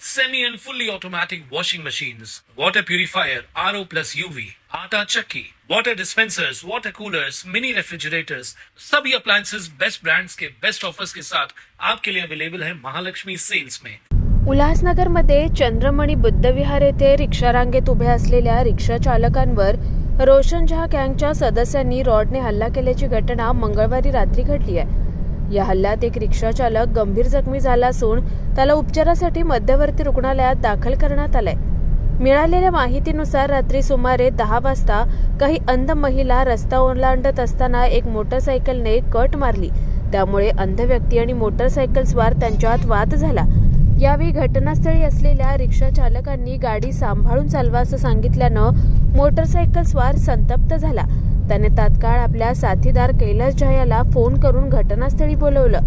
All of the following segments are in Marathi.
semi and fully automatic washing machines, water purifier, RO plus UV, आटा चक्की, water dispensers, water coolers, mini refrigerators, सभी appliances. बेस्ट brands के बेस्ट ऑफर्स के साथ आपके लिए अवेलेबल है महालक्ष्मी सेल्स में उल्हासनगरमध्ये चंद्रमणी बुद्धविहार येथे रिक्षा रांगेत उभ्या असलेल्या रिक्षा चालकांवर रोशन झा गँगच्या सदस्यांनी रॉडने हल्ला केल्याची घटना मंगळवारी रात्री घडली आहे. या हल्ल्यात एक रिक्षाचालक गंभीर जखमी झाला असून त्याला उपचारासाठी मध्यवर्ती रुग्णालयात दाखल करण्यात आलंय. मिळालेल्या माहितीनुसार रात्री सुमारे दहा वाजता काही अंध महिला रस्ता ओलांडत असताना एक मोटरसायकलने कट मारली. त्यामुळे अंध व्यक्ती आणि मोटरसायकल स्वार त्यांच्यात वाद झाला. यावेळी घटनास्थळी असलेल्या रिक्षा चालकांनी गाडी सांभाळून चालवा असं सांगितल्यानं मोटरसायकल स्वार संतप्त झाला. त्याने तात्काळ आपल्या साथीदार कैलास झा याला फोन करून घटनास्थळी बोलवलं.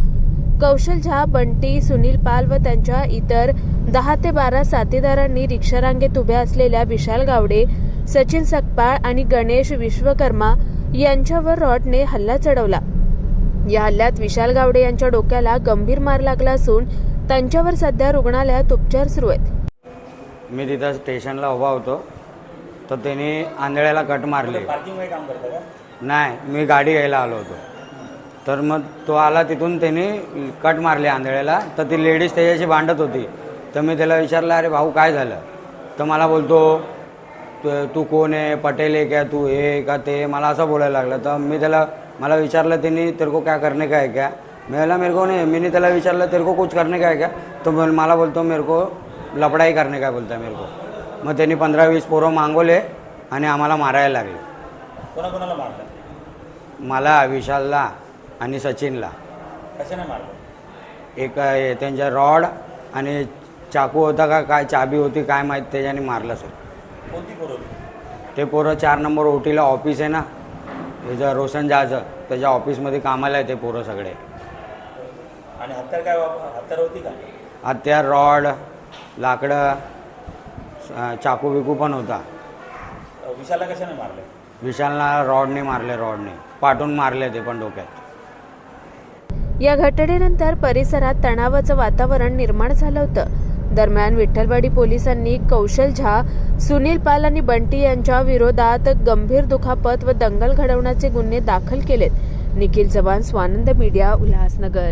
कौशल झा बंटी सुनील पाल व त्यांच्या इतर दहा ते बारा साथीदारांनी रिक्षा रांगेत उभ्या असलेल्या विशाल गावडे सचिन सकपाळ आणि गणेश विश्वकर्मा यांच्यावर रॉडने हल्ला चढवला. या हल्ल्यात विशाल गावडे यांच्या डोक्याला गंभीर मार लागला असून त्यांच्यावर सध्या रुग्णालयात उपचार सुरू आहेत. मी तिथं स्टेशनला उभा होतो. तर त्याने आंधळ्याला कट मारले. पार्किंगमध्ये काम करता का? नाही मी गाडी घ्यायला आलो होतो. तर मग तो आला तिथून त्याने कट मारले आंधळ्याला. तर ती लेडीज त्याच्याशी भांडत होती. तर मी त्याला विचारलं अरे भाऊ काय झालं? तर मला बोलतो "तू- तू कोण आहे? पटेल आहे क्या तू हे का? ते मला असं बोलायला लागलं. तर मी त्याला मला विचारलं त्यांनी तेरे को क्या करने का है क्या? मैं बोला मेरे को नहीं. मैंने त्याला विचारलं तेरे को कुछ करने का है क्या? तो बोल- मला बोलतो मेरे को लपडाई करने का बोलता मेरे को. मग त्यांनी पंधरा वीस पोरं मागवले आणि आम्हाला मारायला लागले. कोणाकोणाला मारलं? मला विशालला आणि सचिनला. कशाने मारलं? एक त्यांच्या रॉड आणि चाकू होता का काय चाबी होती काय माहीत त्याच्याने मारलं सर कोणती ते पोरं चार नंबर ओटीला ऑफिस आहे ना त्याचं रोशन जहाचं त्याच्या ऑफिसमध्ये कामाला आहे ते पोरं सगळे. आणि हत्यार काय हत्यार होती का? हत्यार रॉड लाकडं चाकू बिकू पण होता. विशालला कशाने मारलं? विशालला रॉडने मारले रॉडने. पाठून मारले ते पण डोक्यात. या घटनेनंतर परिसरात तणावाचं वातावरण निर्माण झालं होतं. दरम्यान विठ्ठलवाडी पोलिसांनी कौशल झा सुनील पाल आणि बंटी यांच्या विरोधात गंभीर दुखापत व दंगल घडवण्याचे गुन्हे दाखल केलेत. निखिल चव्हाण स्वानंद मीडिया उल्हासनगर.